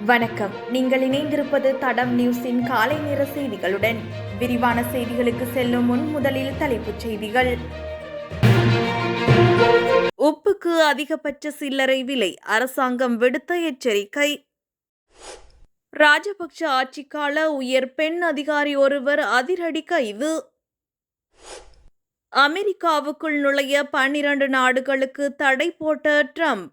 வணக்கம். நீங்கள் இணைந்திருப்பது தடம் நியூஸின் காலை நேர செய்திகளுடன். விரிவான செய்திகளுக்கு செல்லும் முன் முதலில் தலைப்புச் செய்திகள். உப்புக்கு அதிகபட்ச சில்லறை விலை அரசாங்கம் விடுத்த எச்சரிக்கை. ராஜபக்ஷ ஆட்சிக்கால உயர் பெண் அதிகாரி ஒருவர் அதிரடி கைது. அமெரிக்காவுக்குள் நுழைய பன்னிரண்டு நாடுகளுக்கு தடை போட்ட ட்ரம்ப்.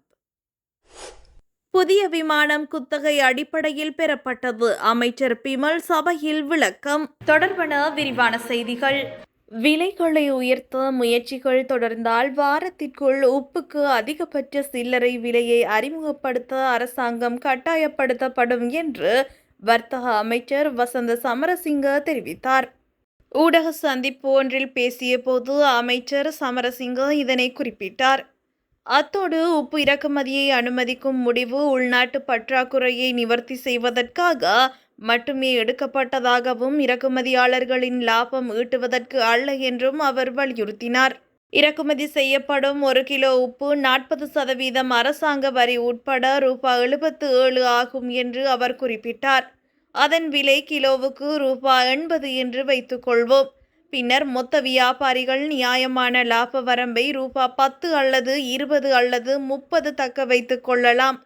புதிய விமானம் குத்தகை அடிப்படையில் பெறப்பட்டது. அமைச்சர் பிமல் சபையில் விளக்கம். தொடர்பான விரிவான செய்திகள். விலைகளை உயர்த்த முயற்சிகள் தொடர்ந்தால் வாரத்திற்குள் உப்புக்கு அதிகபட்ச சில்லறை விலையை அறிமுகப்படுத்த அரசாங்கம் கட்டாயப்படுத்தப்படும் என்று வர்த்தக அமைச்சர் வசந்த சமரசிங்க தெரிவித்தார். ஊடக சந்திப்பு ஒன்றில் பேசிய போது அமைச்சர் சமரசிங்க இதனை குறிப்பிட்டார். அத்தோடு உப்பு இறக்குமதியை அனுமதிக்கும் முடிவு உள்நாட்டு பற்றாக்குறையை நிவர்த்தி செய்வதற்காக மட்டுமே எடுக்கப்பட்டதாகவும் இறக்குமதியாளர்களின் லாபம் ஈட்டுவதற்கு அல்ல என்றும் அவர் வலியுறுத்தினார். இறக்குமதி செய்யப்படும் ஒரு கிலோ உப்பு நாற்பது சதவீதம் அரசாங்க வரி உட்பட ரூபாய் எழுபத்து ஏழு ஆகும் என்று அவர் குறிப்பிட்டார். அதன் விலை கிலோவுக்கு ரூபாய் எண்பது என்று வைத்துக்கொள்வோம் பின்னர் மொத்த வியாபாரிகள் நியாயமான லாப வரம்பை ரூபா பத்து அல்லது இருபது அல்லது முப்பது தக்க வைத்து கொள்ளலாம்.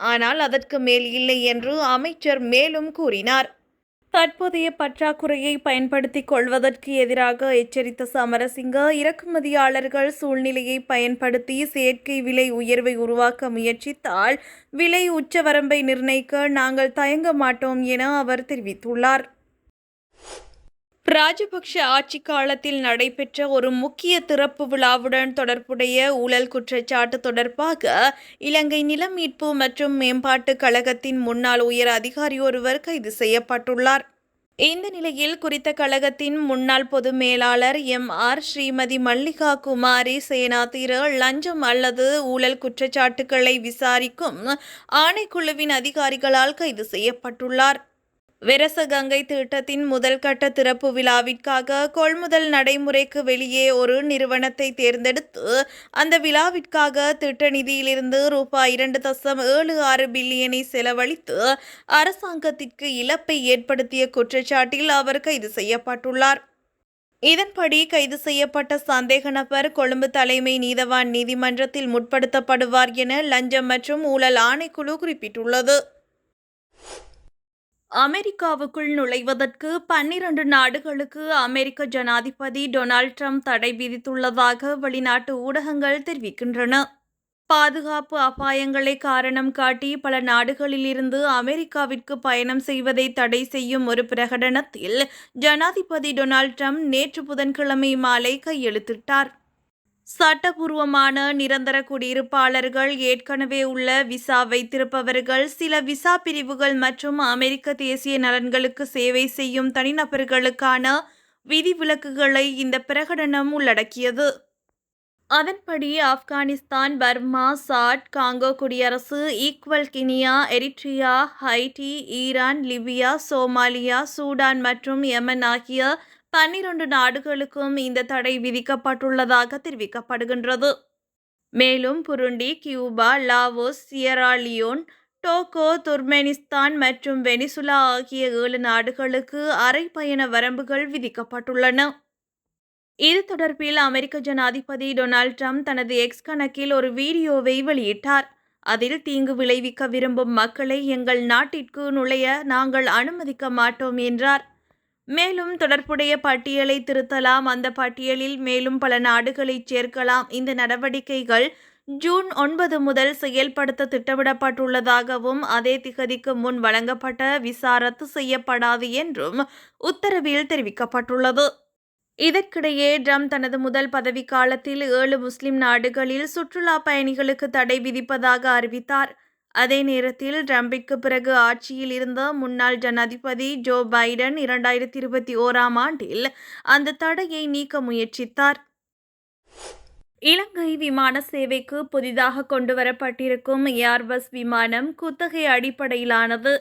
ஆனால் அதற்கு மேல் இல்லை என்று அமைச்சர் மேலும் கூறினார். தற்போதைய பற்றாக்குறையை பயன்படுத்திக் கொள்வதற்கு எதிராக எச்சரித்த சமரசிங்க இறக்குமதியாளர்கள் சூழ்நிலையை பயன்படுத்தி செயற்கை விலை உயர்வை உருவாக்க முயற்சித்தால் விலை உச்சவரம்பை நிர்ணயிக்க நாங்கள் தயங்க மாட்டோம் என அவர் தெரிவித்துள்ளார். ராஜபக்ஷ ஆட்சி காலத்தில் நடைபெற்ற ஒரு முக்கிய திறப்பு விழாவுடன் தொடர்புடைய ஊழல் குற்றச்சாட்டு தொடர்பாக இலங்கை நில மீட்பு மற்றும் மேம்பாட்டு கழகத்தின் முன்னாள் உயர் அதிகாரி ஒருவர் கைது செய்யப்பட்டுள்ளார். இந்த நிலையில் குறித்த கழகத்தின் முன்னாள் பொது மேலாளர் எம். ஆர். ஸ்ரீமதி மல்லிகா குமாரி சேனாதீர லஞ்சம் அல்லது ஊழல் குற்றச்சாட்டுகளை விசாரிக்கும் ஆணைக்குழுவின் அதிகாரிகளால் கைது செய்யப்பட்டுள்ளார். வெரசகங்கை திட்டத்தின் முதல் கட்ட திறப்பு விழாவிற்காக கொள்முதல் நடைமுறைக்கு வெளியே ஒரு நிறுவனத்தை தேர்ந்தெடுத்து அந்த விழாவிற்காக திட்ட நிதியிலிருந்து ரூபாய் இரண்டு தசம் ஏழு ஆறு பில்லியனை செலவழித்து அரசாங்கத்திற்கு இழப்பை ஏற்படுத்திய குற்றச்சாட்டில் அவர் கைது செய்யப்பட்டுள்ளார். இதன்படி கைது செய்யப்பட்ட சந்தேக நபர் கொழும்பு தலைமை நீதவான் நீதிமன்றத்தில் முற்படுத்தப்படுவார் என லஞ்சம் மற்றும் ஊழல் ஆணைக்குழு குறிப்பிட்டுள்ளது. அமெரிக்காவுக்குள் நுழைவதற்கு பன்னிரண்டு நாடுகளுக்கு அமெரிக்க ஜனாதிபதி டொனால்ட் ட்ரம்ப் தடை விதித்துள்ளதாக வெளிநாட்டு ஊடகங்கள் தெரிவிக்கின்றன. பாதுகாப்பு அபாயங்களை காரணம் காட்டி பல நாடுகளிலிருந்து அமெரிக்காவிற்கு பயணம் செய்வதை தடை செய்யும் ஒரு பிரகடனத்தில் ஜனாதிபதி டொனால்ட் ட்ரம்ப் நேற்று புதன்கிழமை மாலை கையெழுத்திட்டார். சட்டபூர்வமான நிரந்தர குடியிருப்பாளர்கள் ஏற்கனவே உள்ள விசா வைத்திருப்பவர்கள் சில விசா பிரிவுகள் மற்றும் அமெரிக்க தேசிய நலன்களுக்கு சேவை செய்யும் தனிநபர்களுக்கான விதிவிலக்குகளை இந்த பிரகடனம் உள்ளடக்கியது. அதன்படி ஆப்கானிஸ்தான் பர்மா சாட் காங்கோ குடியரசு Equatorial Guinea Eritrea Haiti Iran Libya Somalia Sudan மற்றும் யமன் ஆகிய பன்னிரண்டு நாடுகளுக்கும் இந்த தடை விதிக்கப்பட்டுள்ளதாக தெரிவிக்கப்படுகின்றது. மேலும் Burundi Cuba Laos Sierra Leone Togo Turkmenistan மற்றும் வெனிசுலா ஆகிய ஏழு நாடுகளுக்கு அரை பயண வரம்புகள் விதிக்கப்பட்டுள்ளன. இது தொடர்பில் அமெரிக்க ஜனாதிபதி டொனால்ட் ட்ரம்ப் தனது எக்ஸ் கணக்கில் ஒரு வீடியோவை வெளியிட்டார். அதில் தீங்கு விளைவிக்க விரும்பும் மக்களை எங்கள் நாட்டிற்கு நுழைய நாங்கள் அனுமதிக்க மாட்டோம் என்றார். மேலும் தொடர்புடைய பட்டியலை திருத்தலாம். அந்த பட்டியலில் மேலும் பல நாடுகளை சேர்க்கலாம். இந்த நடவடிக்கைகள் ஜூன் ஒன்பது முதல் செயல்படுத்த திட்டமிடப்பட்டுள்ளதாகவும் அதே திகதிக்கு முன் வழங்கப்பட்ட விசா ரத்து செய்யப்படாது என்றும் உத்தரவில் தெரிவிக்கப்பட்டுள்ளது. இதற்கிடையே ட்ரம்ப் தனது முதல் பதவிக்காலத்தில் ஏழு முஸ்லிம் நாடுகளில் சுற்றுலா பயணிகளுக்கு தடை விதிப்பதாக அறிவித்தார். அதே நேரத்தில் ட்ரம்பிற்கு பிறகு ஆட்சியில் இருந்த முன்னாள் ஜனாதிபதி ஜோ பைடன் இரண்டாயிரத்தி இருபத்தி ஓராம் ஆண்டில் அந்த தடையை நீக்க முயற்சித்தார். இலங்கை விமான சேவைக்கு புதிதாக கொண்டுவரப்பட்டிருக்கும் ஏர்பஸ் விமானம் குத்தகை அடிப்படையிலானது.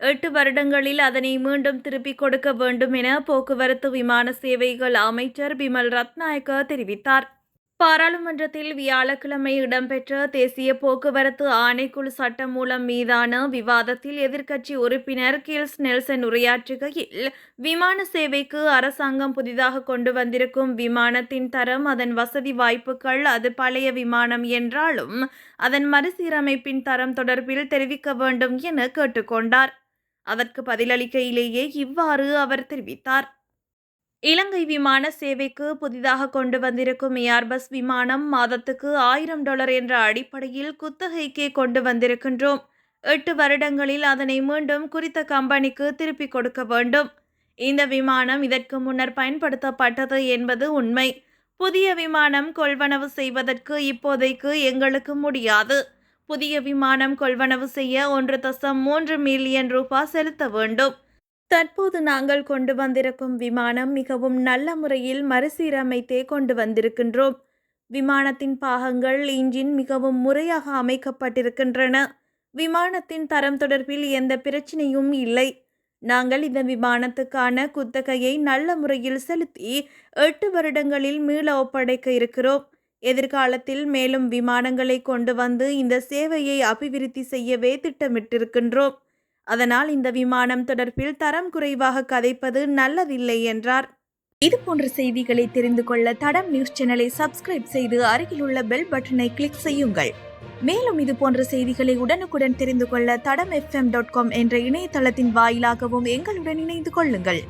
எட்டு வருடங்களில் அதனை மீண்டும் திருப்பிக் கொடுக்க வேண்டும் என போக்குவரத்து விமான சேவைகள் அமைச்சர் பிமல் ரத்நாயக்க தெரிவித்தார். பாராளுமன்றத்தில் வியாழக்கிழமை இடம்பெற்ற தேசிய போக்குவரத்து ஆணைக்குழு சட்டம் மூலம் மீதான விவாதத்தில் எதிர்க்கட்சி உறுப்பினர் கில்ஸ் நெல்சன் உரையாற்றுகையில் விமான சேவைக்கு அரசாங்கம் புதிதாக கொண்டு வந்திருக்கும் விமானத்தின் தரம் அதன் வசதி வாய்ப்புகள் அது பழைய விமானம் என்றாலும் அதன் மறுசீரமைப்பின் தரம் தொடர்பில் தெரிவிக்க வேண்டும் என கேட்டுக்கொண்டார். அதற்கு பதிலளிக்கையிலேயே இவ்வாறு அவர் தெரிவித்தார். இலங்கை விமான சேவைக்கு புதிதாக கொண்டு வந்திருக்கும் ஏர்பஸ் விமானம் மாதத்துக்கு ஆயிரம் டாலர் என்ற அடிப்படையில் குத்தகைக்கே கொண்டு வந்திருக்கின்றோம். எட்டு வருடங்களில் அதனை மீண்டும் குறித்த கம்பெனிக்கு திருப்பிக் கொடுக்க வேண்டும். இந்த விமானம் இதற்கு முன்னர் பயன்படுத்தப்பட்டது என்பது உண்மை. புதிய விமானம் கொள்வனவு செய்வதற்கு இப்போதைக்கு எங்களுக்கு முடியாது. புதிய விமானம் கொள்வனவு செய்ய ஒன்று தசம் மூன்று மில்லியன் ரூபாய் செலுத்த வேண்டும். தற்போது நாங்கள் கொண்டு வந்திருக்கும் விமானம் மிகவும் நல்ல முறையில் மறுசீரமைத்தே கொண்டு வந்திருக்கின்றோம். விமானத்தின் பாகங்கள் இன்ஜின் மிகவும் முறையாக அமைக்கப்பட்டிருக்கின்றன. விமானத்தின் தரம் தொடர்பில் எந்த பிரச்சனையும் இல்லை. நாங்கள் இந்த விமானத்துக்கான குத்தகையை நல்ல முறையில் செலுத்தி எட்டு வருடங்களில் மீள ஒப்படைக்க இருக்கிறோம். எதிர்காலத்தில் மேலும் விமானங்களை கொண்டு வந்து இந்த சேவையை அபிவிருத்தி செய்யவே திட்டமிட்டிருக்கின்றோம். அதனால் இந்த விமானம் தொடர்பில் தரம் குறைவாக கதைப்பது நல்லதில்லை என்றார். இது போன்ற செய்திகளை தெரிந்து கொள்ள தடம் நியூஸ் சேனலை சப்ஸ்கிரைப் செய்து அருகிலுள்ள பெல் பட்டனை கிளிக் செய்யுங்கள். மேலும் இது போன்ற செய்திகளை உடனுக்குடன் தெரிந்து கொள்ள தடம் எஃப்எம் டாட் காம் என்ற இணையதளத்தின் வாயிலாகவும் எங்களுடன் இணைந்து கொள்ளுங்கள்.